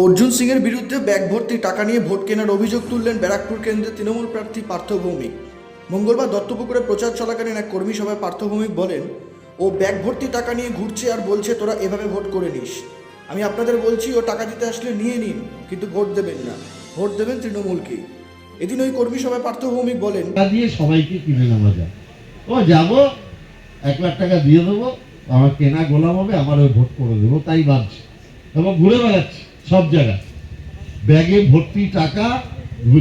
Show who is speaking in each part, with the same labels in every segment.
Speaker 1: অর্জুন সিংয়ের বিরুদ্ধে ব্যাগ ভর্তি টাকা নিয়ে ভোট কেনার অভিযোগ তুললেন ব্যারাকপুর কেন্দ্রের তৃণমূল প্রার্থী পার্থ ভৌমিক মঙ্গলবার দত্তপুকুরে প্রচার চলাকালীন এক কর্মী সভায় পার্থ ভৌমিক বলেন, ও ব্যাগ ভর্তি টাকা নিয়ে ঘুরছে আর বলছে, তোরা এভাবে ভোট করে নিস। আমি আপনাদের বলছি, ও টাকা দিতে আসলে নিয়ে নিন, কিন্তু ভোট দেবেন না। ভোট দেবেন তৃণমূলকে। এদিন ওই কর্মী সভায় পার্থ ভৌমিক বলেন
Speaker 2: দিয়ে সবাইকে কিনে নেওয়া যায়। ও যাব, এক লাখ টাকা দিয়ে দেবো, আমার কেনা গোলাম হবে, আমার ওই ভোট করে দেবো। তাই ভাবছি এবং ঘুরে বেড়াচ্ছি। সব জায়গায়। ব্যাগে ভর্তি টাকা,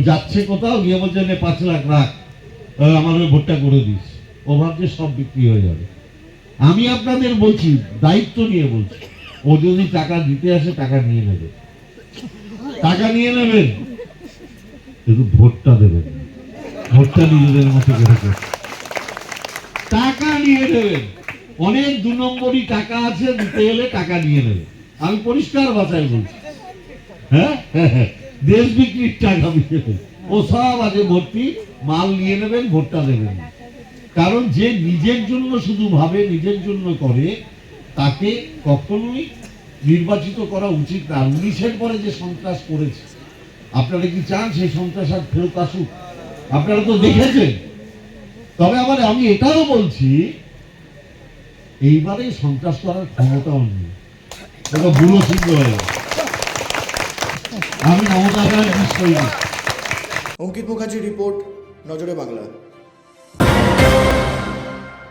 Speaker 2: যাচ্ছে কোথাও গিয়ে বলছে, নে, পাঁচ লাখ রাখ। আমার ওই ভোটটা করে দিস। ও ভাবছে সব বিক্রি হয়ে যাবে। আমি আপনাদের বলছি, দায়িত্ব নিয়ে বলছি, ও যদি টাকা দিতে আসে, টাকা নিয়ে নেবে। টাকা নিয়ে নেবেন কিন্তু ভোটটা দেবেন ভোটটা নিজেদের মতো করে টাকা নিয়ে নেবেন অনেক দু নম্বরই টাকা আছে, দিতে গেলে টাকা নিয়ে নেবে। আমি পরিষ্কার ভাষায় বলছি। হ্যাঁ। দেশ বিক্রির টাকা। ও সব আছে ভর্তি, মাল নিয়ে নেবেন, ভোটটা দেবেন কারণ যে নিজের জন্য শুধু ভাবে, নিজের জন্য করে, তাকে কখনোই নির্বাচিত করা উচিত না উনিশের পরে যে সন্ত্রাস করেছে, আপনারা কি চান সেই সন্ত্রাস আর ফেরত আসুক আপনারা তো দেখেছেন তবে আবার আমি এটাও বলছি, এইবারে সন্ত্রাস করার ক্ষমতাও নেই বুড়ো সিদ্ধ হয়ে। আমি মমতা সৈনিক
Speaker 1: অঙ্কিত মুখার্জির রিপোর্ট নজরে বাংলা।